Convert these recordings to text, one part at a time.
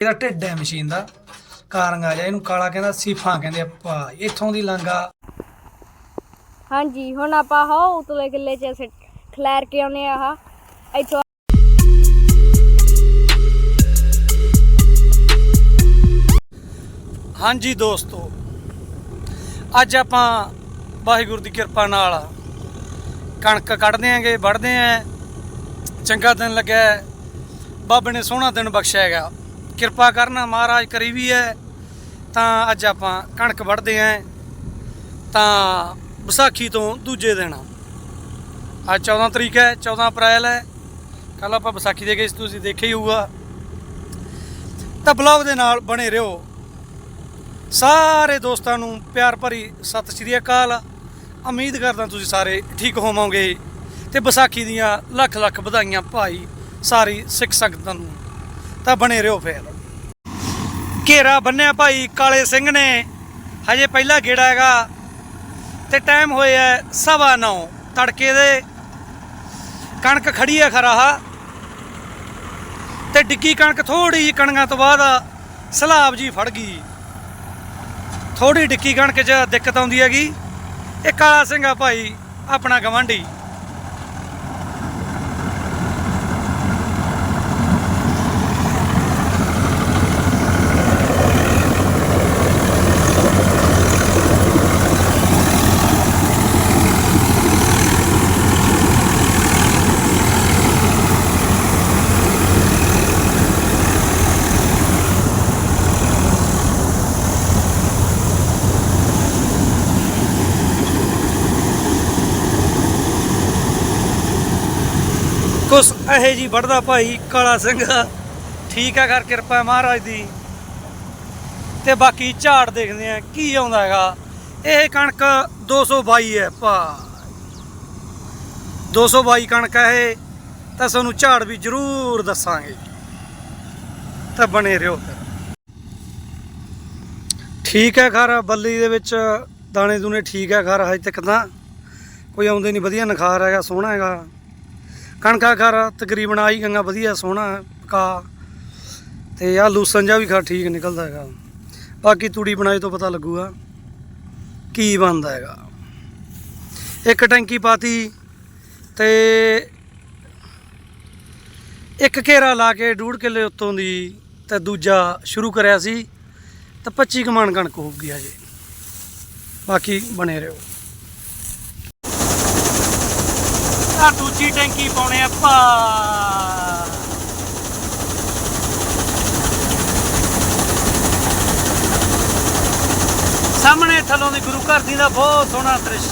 ਇਹਦਾ ਢਿੱਡ ਹੈ ਮਸ਼ੀਨ ਦਾ। ਕਾਰੰਗਾ ਜਿਹਾ ਇਹਨੂੰ ਕਾਲਾ ਕਹਿੰਦਾ ਸੀਫਾਂ ਕਹਿੰਦੇ ਆਪਾਂ। ਇੱਥੋਂ ਦੀ ਲਾਂਗਾ ਹਾਂਜੀ ਹੁਣ ਆਪਾਂ ਹੋ ਉਤਲੇ ਕਿੱਲੇ ਚ ਅਸੀਂ ਖਲੈਰ ਕੇ ਆਉਨੇ ਆ ਆਹ। ਇੱਥੋਂ ਹਾਂਜੀ ਦੋਸਤੋ ਅੱਜ ਆਪਾਂ ਵਾਹਿਗੁਰੂ ਦੀ ਕਿਰਪਾ ਨਾਲ ਕਣਕ ਕੱਢਦੇ ਆਂਗੇ ਵੜਦੇ ਆਂ। ਚੰਗਾ ਦਿਨ ਲੱਗਿਆ। ਬਾਬੇ ਨੇ ਸੋਹਣਾ ਦਿਨ ਬਖਸ਼ਿਆ ਹੈਗਾ। ਕਿਰਪਾ ਕਰਨਾ, ਮਹਾਰਾਜ ਕਰੀ ਵੀ ਹੈ ਤਾਂ ਅੱਜ ਆਪਾਂ ਕਣਕ ਵੱਢਦੇ ਆਂ ਤਾਂ ਵਿਸਾਖੀ ਤੋਂ ਦੂਜੇ ਦਿਨ। ਅੱਜ 14 ਤਰੀਕ ਹੈ 14 ਅਪ੍ਰੈਲ ਹੈ ਕੱਲ ਆਪਾਂ ਵਿਸਾਖੀ ਦੇ ਗਏ ਤੁਸੀਂ ਦੇਖਿਆ ਹੀ ਹੋਊਗਾ। ਤਾਂ ਬਲੌਗ ਦੇ ਨਾਲ ਬਣੇ ਰਹੋ। ਸਾਰੇ ਦੋਸਤਾਂ ਨੂੰ ਪਿਆਰ ਭਰੀ ਸਤਿ ਸ਼੍ਰੀ ਅਕਾਲ। ਉਮੀਦ ਕਰਦਾ ਤੁਸੀਂ ਸਾਰੇ ਠੀਕ ਹੋਵੋਗੇ। ਤੇ ਵਿਸਾਖੀ ਦੀਆਂ ਲੱਖ ਲੱਖ ਵਧਾਈਆਂ ਭਾਈ ਸਾਰੀ ਸਿੱਖ ਸੰਗਤਾਂ ਨੂੰ। ਤਾਂ ਬਣੇ ਰਹੋ ਫੇਰ। ਘੇਰਾ ਬੰਨਿਆ ਭਾਈ ਕਾਲੇ ਸਿੰਘ ਨੇ। ਹਜੇ ਪਹਿਲਾ ਗੇੜਾ ਹੈਗਾ ਤੇ ਟਾਈਮ ਹੋਇਆ ਹੈ ਸਵਾ ਨੌ। ਤੜਕੇ ਦੇ ਕਣਕ ਖੜੀ ਹੈ ਖਰਾਹਾ ਤੇ ਡਿੱਗੀ ਕਣਕ ਥੋੜੀ ਜਿਹੀ ਕਣਕਾਂ ਤੋਂ ਬਾਅਦ ਸਲਾਬ ਜੀ ਫੜ ਗਈ। ਥੋੜੀ ਡਿੱਕੀ ਕਣਕ 'ਚ ਦਿੱਕਤ ਆਉਂਦੀ ਹੈਗੀ। ਇਹ ਕਾਲਾ ਸਿੰਘ ਆ ਭਾਈ, ਆਪਣਾ ਗਵਾਂਢੀ। ਕੁਛ ਇਹੇ ਜੀ ਵੜਦਾ ਭਾਈ, ਕਾਲਾ ਸਿੰਘ। ਠੀਕ ਆ ਕਰ ਕਿਰਪਾ ਮਹਾਰਾਜ ਦੀ। ਤੇ ਬਾਕੀ ਝਾੜ ਦੇਖਦੇ ਆ, ਕੀ ਆਉਂਦਾ ਹੈਗਾ। ਇਹ ਕਣਕ 222 ਹੈ ਭਾ। 222 ਕਣਕ ਹੈ ਇਹ। ਤਾਂ ਤੁਹਾਨੂੰ ਝਾੜ ਵੀ ਜ਼ਰੂਰ ਦੱਸਾਂਗੇ। ਤਾਂ ਬਣੇ ਰਹੋ ਫਿਰ। ਠੀਕ ਹੈ ਖਰ ਬੱਲੀ ਦੇ ਵਿੱਚ ਦਾਣੇ ਦੂਨੇ ਠੀਕ ਹੈ ਖਰ ਹਜੇ ਤੱਕ ਤਾਂ। ਕੋਈ ਆਉਂਦੇ ਨਹੀਂ, ਵਧੀਆ ਨਖਾਰ ਹੈਗਾ, ਸੋਹਣਾ ਹੈਗਾ। ਕਣਕਾਂ ਖਰ ਤਕਰੀਬਨ ਆਈ ਗੰਗਾ ਵਧੀਆ, ਸੋਹਣਾ, ਪਕਾ। ਤੇ ਆ ਲੂਸਨ ਜਾ ਵੀ ਖਰ ਠੀਕ ਨਿਕਲਦਾ ਹੈਗਾ। ਬਾਕੀ ਤੂੜੀ ਬਣਾਈ ਤੋਂ ਪਤਾ ਲੱਗੂਗਾ ਕੀ ਬਣਦਾ ਹੈਗਾ। ਇੱਕ ਟੈਂਕੀ ਪਾਤੀ ਤੇ ਇੱਕ ਘੇਰਾ ਲਾ ਕੇ ਡੂੜ ਕਿੱਲੇ ਉੱਤੋਂ ਦੀ ਤੇ ਦੂਜਾ ਸ਼ੁਰੂ ਕਰਿਆ ਸੀ ਤਾਂ 25 ਕਮਾਨ ਕਣਕ ਹੋਊਗੀ ਹਜੇ। ਬਾਕੀ ਬਣੇ ਰਹੋ। ਆ, ਦੂਜੀ ਟੈਂਕੀ ਪਾਉਣੇ ਆਪਾਂ। ਸਾਹਮਣੇ ਥੱਲੋਂ ਦੀ ਗੁਰੂ ਘਰ ਦੀ ਦਾ ਬਹੁਤ ਸੋਹਣਾ ਦ੍ਰਿਸ਼।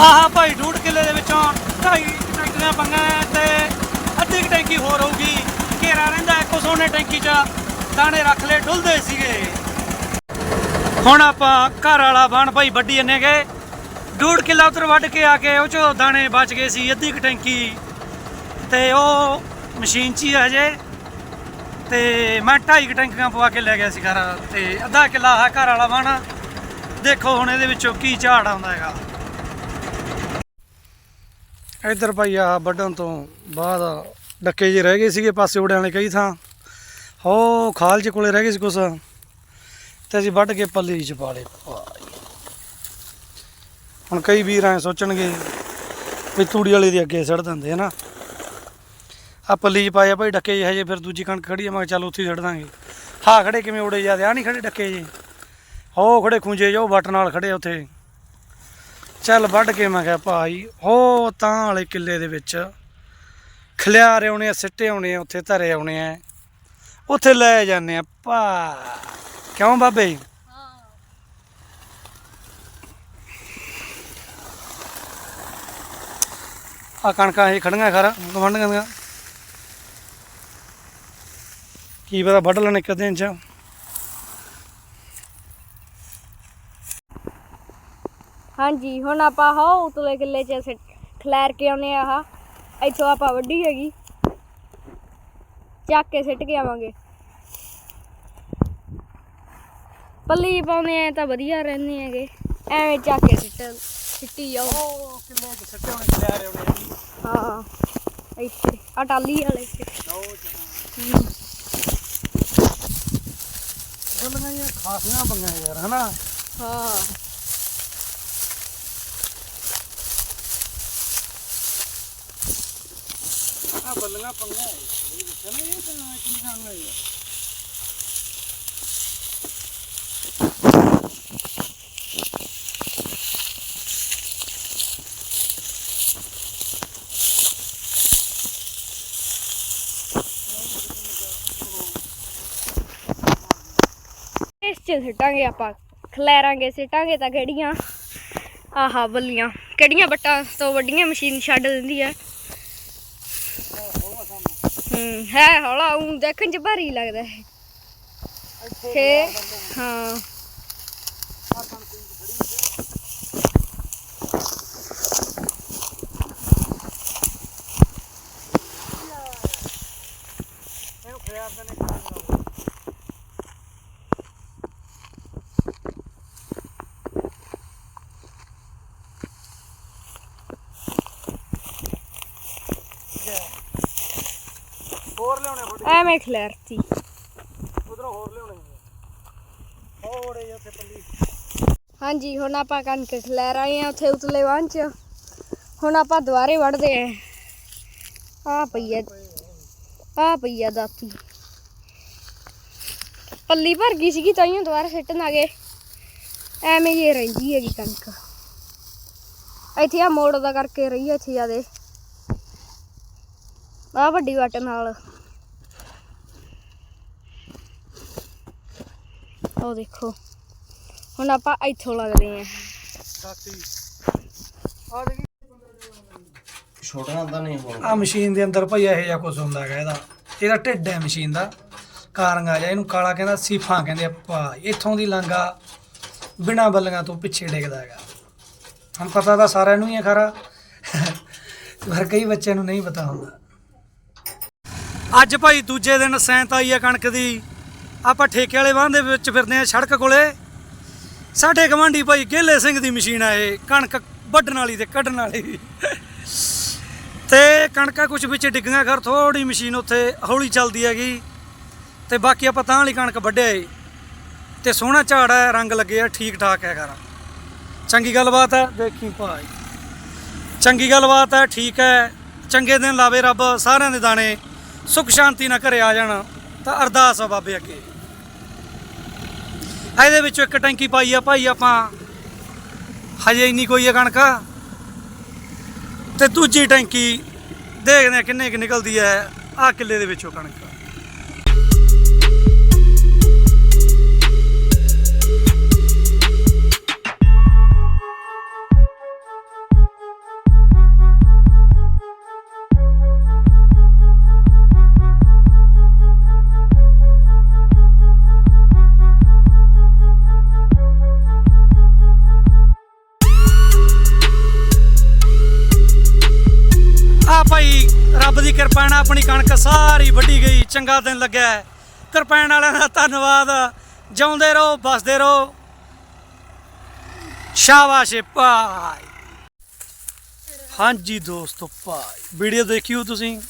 ਆਹ ਭਾਈ ਡੂਢ ਕਿੱਲੇ ਦੇ ਵਿੱਚੋਂ ਢਾਈ ਟੈਂਕੀਆਂ ਪੰਗਾ ਤੇ ਅੱਧੀ ਕੁ ਟੈਂਕੀ ਹੋਰ ਹੋਊਗੀ। ਘੇਰਾ ਰਹਿੰਦਾ ਇੱਕੋ ਸੋਨੇ ਟੈਂਕੀ 'ਚ, ਦਾਣੇ ਰੱਖ ਲਏ, ਡੁੱਲਦੇ ਸੀਗੇ। ਹੁਣ ਆਪਾਂ ਘਰ ਵਾਲਾ ਬਣ ਭਾਈ ਵੱਢੀ ਜੰਨੇ ਗਏ ਡੂੜ ਕਿੱਲਾ ਉਧਰ ਵੱਢ ਕੇ ਆ ਕੇ ਉਹ ਚੋਂ ਦਾਣੇ ਬਚ ਗਏ ਸੀ, ਅੱਧੀ ਕੁ ਟੈਂਕੀ। ਤੇ ਉਹ ਮਸ਼ੀਨ 'ਚ ਹੀ ਹਜੇ। ਤੇ ਮੈਂ ਢਾਈ ਕੁ ਟੈਂਕੀਆਂ ਪਵਾ ਕੇ ਲੈ ਗਿਆ ਸੀ ਘਰ। ਤੇ ਅੱਧਾ ਕਿੱਲਾ ਆ ਘਰ ਵਾਲਾ ਬਣ ਦੇਖੋ ਹੁਣ ਇਹਦੇ ਵਿੱਚੋਂ ਕੀ ਝਾੜ ਆਉਂਦਾ ਹੈਗਾ। ਇੱਧਰ ਭਾਈ ਆ ਵੱਢਣ ਤੋਂ ਬਾਅਦ ਡੱਕੇ ਜੇ ਰਹਿ ਗਏ ਸੀਗੇ, ਪਾਸੇ ਉੜਿਆਂ ਵਾਲੇ ਕਈ ਥਾਂ। ਹੋ, ਖਾਲ ਚ ਕੋਲੇ ਰਹਿ ਗਏ ਸੀ ਕੁਛ। ਤੇ ਅਸੀਂ ਵੱਢ ਕੇ ਪੱਲੀ ਚ ਪਾ ਲਏ। ਹੁਣ ਕਈ ਵੀਰ ਐ ਸੋਚਣਗੇ ਵੀ ਤੂੜੀ ਵਾਲੇ ਦੇ ਅੱਗੇ ਸੜ ਦਿੰਦੇ ਹਨਾ ਆ ਪੱਲੀ ਚ ਪਾਇਆ ਭਾਈ ਡੱਕੇ ਜਿਹੇ, ਹਜੇ ਫਿਰ ਦੂਜੀ ਕਣਕ ਖੜੀ ਆ, ਮੈਂ ਕਿਹਾ ਚੱਲ ਉੱਥੇ ਹੀ ਸੜ ਦਾਂਗੇ। ਹਾਂ ਖੜੇ ਕਿਵੇਂ ਉੜੇ ਜਾਂਦੇ ਆ ਨਹੀਂ ਖੜੇ ਡੱਕੇ ਜੇ ਹੋ, ਖੜੇ ਖੁੰਝੇ ਜੋ ਵੱਟ ਨਾਲ ਖੜੇ ਉੱਥੇ। ਚੱਲ ਵੱਢ ਕੇ ਮੈਂ ਕਿਹਾ ਭਾਈ, ਹੋ ਤਾਂ ਵਾਲੇ ਕਿੱਲੇ ਦੇ ਵਿੱਚ ਖਲਿਆਰੇ ਆਉਣੇ ਆ, ਸਿੱਟੇ ਆਉਣੇ ਆ, ਉੱਥੇ ਧਰੇ ਆਉਣੇ ਆ। ਉੱਥੇ ਲੈ ਜਾਂਦੇ ਆ, ਭਾ, ਕਿਉਂ ਬਾਬੇ? ਆ ਕਣਕਾਂ ਇਹ ਖੜੀਆਂ ਖਰ ਗਵੰਡ ਗੰਦੀਆਂ ਕੀ ਪਤਾ ਵੱਢ ਲੈਣ ਇੱਕ ਦਿਨ ਚ। ਹਾਂਜੀ ਹੁਣ ਆਪਾਂ ਹੋ ਉਤਲੇ ਕਿੱਲੇ 'ਚ ਖਲੈਰ ਕੇ ਆਉਨੇ ਆਹ। ਇੱਥੋਂ ਆਪਾਂ ਵੱਡੀ ਹੈਗੀ। ਚੱਕ ਕੇ ਸਿੱਟ ਕੇ ਆਵਾਂਗੇ। ਪੱਲੀ ਪਾਉਂਦੇ ਆ ਤਾਂ ਵਧੀਆ ਰਹਿੰਦੇ ਹੈਗੇ। ਐਵੇਂ ਚੱਕ ਕੇ ਸਿੱਟ ਸਿੱਟੀ ਜਾਓ। ਉਹ ਕਿੱਲੇ ਚ ਸਿੱਟੇ ਹੋਣੇ ਖਲਿਆਰੇ ਆਉਣੇ ਹਾਂ ਇੱਥੇ ਆ ਟਾਲੀ ਵਾਲੇ ਤੇ ਬੱਲੀਆਂ ਹੀ। ਖਾਸੀਆਂ ਬੰਗਾਂ ਯਾਰ ਹਨਾ? ਹਾਂ। ਆ ਬੱਲੀਆਂ ਪੰਗਾਂ ਇਹ ਚਲੇ ਇਹ ਤਾਂ ਕੀ ਖਾਣਾ ਯਾਰ ਇਸ 'ਚ ਸਿੱਟਾਂਗੇ ਆਪਾਂ, ਖਲੈਰਾਂਗੇ, ਸਿੱਟਾਂਗੇ ਤਾਂ ਕਿਹੜੀਆਂ? ਆਹਾ, ਬੱਲੀਆਂ। ਕਿਹੜੀਆਂ ਬੱਟਾਂ ਤੋਂ ਵੱਡੀਆਂ ਮਸ਼ੀਨ ਛੱਡ ਦਿੰਦੀ ਹੈ? ਹੂੰ ਹੈ ਹੌਲਾ ਉਹ ਦੇਖਣ 'ਚ ਭਾਰੀ ਲੱਗਦਾ ਹੈ। ਹਾਂ ਇਹਨੂੰ ਖਿਆਰ ਦੇ ਨੇ ਖਾਣਾ ਹੋਰ ਲਿਆਉਣੇ ਫੋਟੋ ਐਵੇਂ ਖਲੈਰਤੀ। ਉਧਰੋਂ ਹੋਰ ਲਿਆਉਣੇ ਇਹ ਉੱਥੇ ਪੱਲੀ। ਹਾਂਜੀ ਹੁਣ ਆਪਾਂ ਕਣਕ ਖਲੈਰ ਆਏ ਆ ਉੱਥੇ ਉਤਲੇ ਵਾਂ ਚ। ਹੁਣ ਆਪਾਂ ਦੁਬਾਰੇ ਵੜਦੇ ਆ। ਆ ਪਈਆ ਆ ਪਈਆ ਦਾਤੀ। ਪੱਲੀ ਭਰ ਗਈ ਸੀਗੀ ਤਾਈਓ ਦੁਬਾਰਾ ਸਿੱਟਣ ਆ ਗਏ। ਐਵੇਂ ਹੀ ਰਹਿੰਦੀ ਹੈਗੀ ਕਣਕ। ਇੱਥੇ ਆ ਮੋੜ ਦਾ ਕਰਕੇ ਰਹੀ ਆ ਇੱਥੇ ਜਿਆਦੇ। ਆ ਵੱਡੀ ਵੱਟ ਨਾਲ। ਉਹ ਦੇਖੋ। ਹੁਣ ਆਪਾਂ ਇੱਥੋਂ ਲੱਗਦੇ ਆਂ ਆ ਦੇਖੀ ਛੋਟਾ ਤਾਂ ਨਹੀਂ ਹੋਣਾ। ਆ ਮਸ਼ੀਨ ਦੇ ਅੰਦਰ ਭਈ ਇਹੋ ਜਿਹਾ ਕੁਝ ਹੁੰਦਾ ਹੈਗਾ ਇਹਦਾ। ਇਹਦਾ ਢਿੱਡ ਹੈ ਮਸ਼ੀਨ ਦਾ। ਕਾਰੰਗਾ ਜਿਹਾ ਇਹਨੂੰ ਕਾਲਾ ਕਹਿੰਦਾ ਸੀਫਾਂ ਕਹਿੰਦੇ ਆਪਾਂ। ਇੱਥੋਂ ਦੀ ਲਾਂਗਾ ਬਿਨਾ ਬੱਲੀਆਂ ਤੋਂ ਪਿੱਛੇ ਡਿੱਗਦਾ ਹੈਗਾ। ਹੁਣ ਪਤਾ ਤਾਂ ਸਾਰਿਆਂ ਨੂੰ ਹੀ ਹੈ ਖਰਾ। ਪਰ ਕਈ ਬੱਚਿਆਂ ਨੂੰ ਨਹੀਂ ਪਤਾ ਹੁੰਦਾ। ਅੱਜ ਭਾਈ ਦੂਜੇ ਦਿਨ ਸੈਂਤ ਆਈ ਹੈ ਕਣਕ ਦੀ। ਆਪਾਂ ਠੇਕੇ ਵਾਲੇ ਬਾਂਹ ਦੇ ਵਿੱਚ ਫਿਰਦੇ ਆ ਸੜਕ ਕੋਲੇ। ਸਾਡੇ ਗਵਾਂਢੀ ਭਾਈ ਗੇਲੇ ਸਿੰਘ ਦੀ ਮਸ਼ੀਨ ਆ ਇਹ, ਕਣਕ ਵੱਢਣ ਵਾਲੀ ਤੇ ਕੱਢਣ ਵਾਲੀ। ਤੇ ਕਣਕਾਂ ਕੁਝ ਵਿੱਚ ਡਿੱਗੀਆਂ ਕਰ ਥੋੜੀ ਮਸ਼ੀਨ ਉੱਥੇ ਹੌਲੀ ਚੱਲਦੀ ਹੈਗੀ। ਤੇ ਬਾਕੀ ਆਪਾਂ ਤਾਂ ਵਾਲੀ ਕਣਕ ਵੱਢਿਆ ਏ। ਤੇ ਸੋਹਣਾ ਝਾੜ ਹੈ ਰੰਗ ਲੱਗਿਆ ਠੀਕ ਠਾਕ ਹੈ ਕਰ ਚੰਗੀ ਗੱਲਬਾਤ ਹੈ ਦੇਖੀ ਭਾਈ। ਚੰਗੀ ਗੱਲਬਾਤ ਹੈ ਠੀਕ ਹੈ। ਚੰਗੇ ਦਿਨ ਲਾਵੇ ਰੱਬ ਸਾਰਿਆਂ ਦੇ ਦਾਣੇ। ਸੁਖ ਸ਼ਾਂਤੀ ਨਾਲ ਘਰੇ ਆ ਜਾਣ, ਤਾਂ ਅਰਦਾਸ ਆ ਬਾਬੇ ਅੱਗੇ। ਇਹਦੇ ਵਿੱਚੋਂ ਇੱਕ ਟੈਂਕੀ ਪਾਈ ਆ, ਭਾਈ ਆਪਾਂ, ਹਜੇ ਇੰਨੀ ਕੋਈ ਆ ਕਣਕ। ਤੇ ਦੂਜੀ ਟੈਂਕੀ, ਦੇਖਦੇ ਆ ਕਿੰਨੇ ਕਿ ਨਿਕਲਦੀ ਹੈ ਆ ਕਿੱਲੇ ਦੇ ਵਿੱਚੋਂ ਕਣਕ। ਰੱਬ ਆਪਣੀ ਕਣਕ ਸਾਰੀ ਵੱਢੀ ਗਈ, ਚੰਗਾ ਦਿਨ ਲੱਗਿਆ। ਹੈ। ਕਿਰਪਾਨ ਵਾਲਿਆਂ ਦਾ ਧੰਨਵਾਦ। ਜਿਉਂਦੇ ਰਹੋ ਬਸਦੇ ਰਹੋ। ਸ਼ਾਬਾਸ਼ ਭਾਈ। ਹਾਂਜੀ ਦੋਸਤੋ ਭਾਈ, ਵੀਡੀਓ ਦੇਖੀ ਹੋ ਤੁਸੀਂ?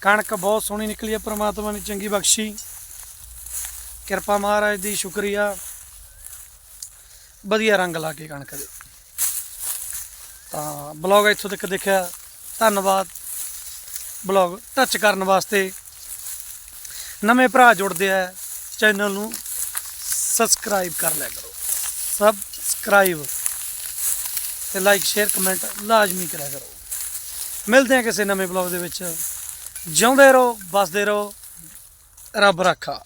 ਕਣਕ ਬਹੁਤ ਸੋਹਣੀ ਨਿਕਲੀ ਹੈ ਪ੍ਰਮਾਤਮਾ ਨੇ ਚੰਗੀ ਬਖਸ਼ੀ। ਕਿਰਪਾ ਮਹਾਰਾਜ ਦੀ ਸ਼ੁਕਰੀਆ। ਵਧੀਆ ਰੰਗ ਲਾ ਕੇ ਕਣਕ ਦੇ। ਤਾਂ ਬਲੌਗ ਇੱਥੋਂ ਤੱਕ ਦੇਖਿਆ। ਧੰਨਵਾਦ। ਬਲੌਗ ਟੱਚ ਕਰਨ ਵਾਸਤੇ ਨਵੇਂ ਭਰਾ ਜੁੜਦੇ ਆ, ਚੈਨਲ ਨੂੰ ਸਬਸਕ੍ਰਾਈਬ ਕਰ ਲਿਆ ਕਰੋ। ਸਬਸਕ੍ਰਾਈਬ ਤੇ ਲਾਈਕ, ਸ਼ੇਅਰ, ਕਮੈਂਟ ਲਾਜ਼ਮੀ ਕਰਿਆ ਕਰੋ। ਮਿਲਦੇ ਆ ਕਿਸੇ ਨਵੇਂ ਬਲੌਗ ਦੇ ਵਿੱਚ। ਜਿਉਂਦੇ ਰਹੋ ਬਸਦੇ ਰਹੋ। ਰੱਬ ਰੱਖਾ।